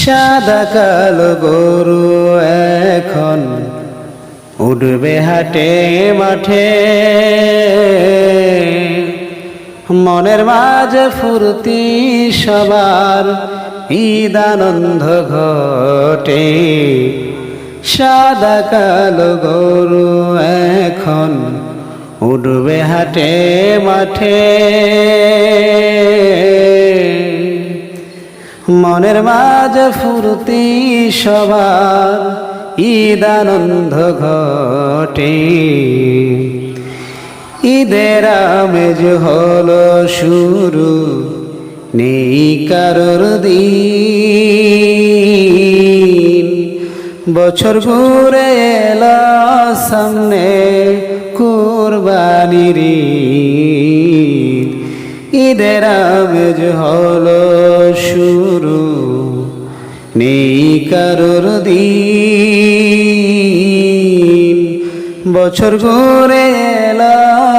সাদা কালো গরু এখন উঠবে হাটে মাঠে। মনের মাঝে ফুর্তি সবার ঈদ আনন্দ ঘটে। সাদা কালো গরু এখন উঠবে হাটে মাঠে। মনের মাঝে ফুর্তি সবার ঈদ আনন্দ ঘটে। ঈদের আমেজ হলো শুরু, নেই কারোর দিন। বছর ঘুরে এলো সামনে কুরবানির ঈদ। ঈদের আমেজ হলো শুরু। নেই কারোর দিন। বছর ঘুরে এলো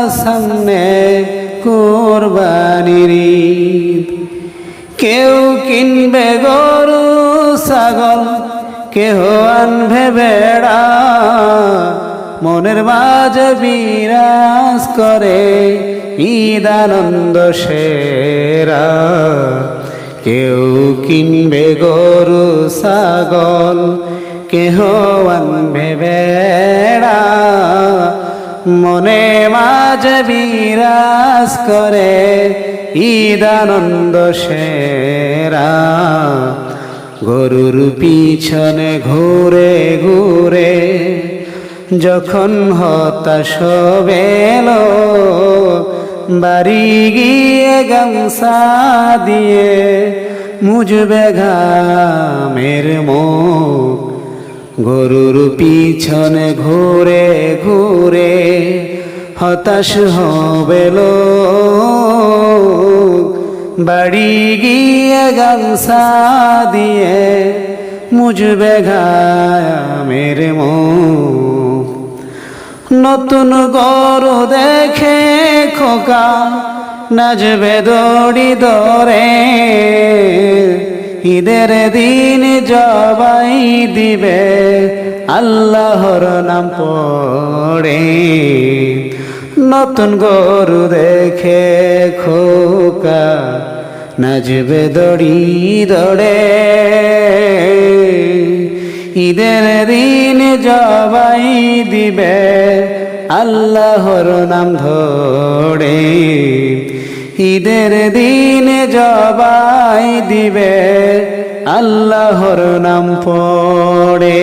সামনে কোরবানির। কেউ কিনবে গরু, ছাগল, কেহ আনবে বেড়া মনের মাঝে বিরাজ করে ঈদ আনন্দ সেরা। কেউ কিনবে গরু ছাগল কেহ আনবে বেড়া। মনে মাঝে বিরাজ করে ঈদ আনন্দ সেরা। গরুর পিছনে ঘুরে ঘুরে যখন হতাশ বেলো বাড়ি গিয়ে গামসা দিয়ে মুজবে ঘামের মুখ। গরুর পিছনে ঘুরে ঘুরে হতাশ হবে লোক। বাড়ি গিয়ে গামসা দিয়ে মুজবে ঘামের মুখ। নতুন গরু দেখে খোকা নাচবে দড়ি ধরে ঈদের দিন জবাই দিবে আল্লাহর নাম পড়ে। নতুন গরু দেখে খোকা নাচবে দড়ি দড়ে ঈদের দিন জবাই দিবে। আল্লাহর নাম ধরে ঈদের দিন জবাই দিবে। আল্লাহর নাম পড়ে।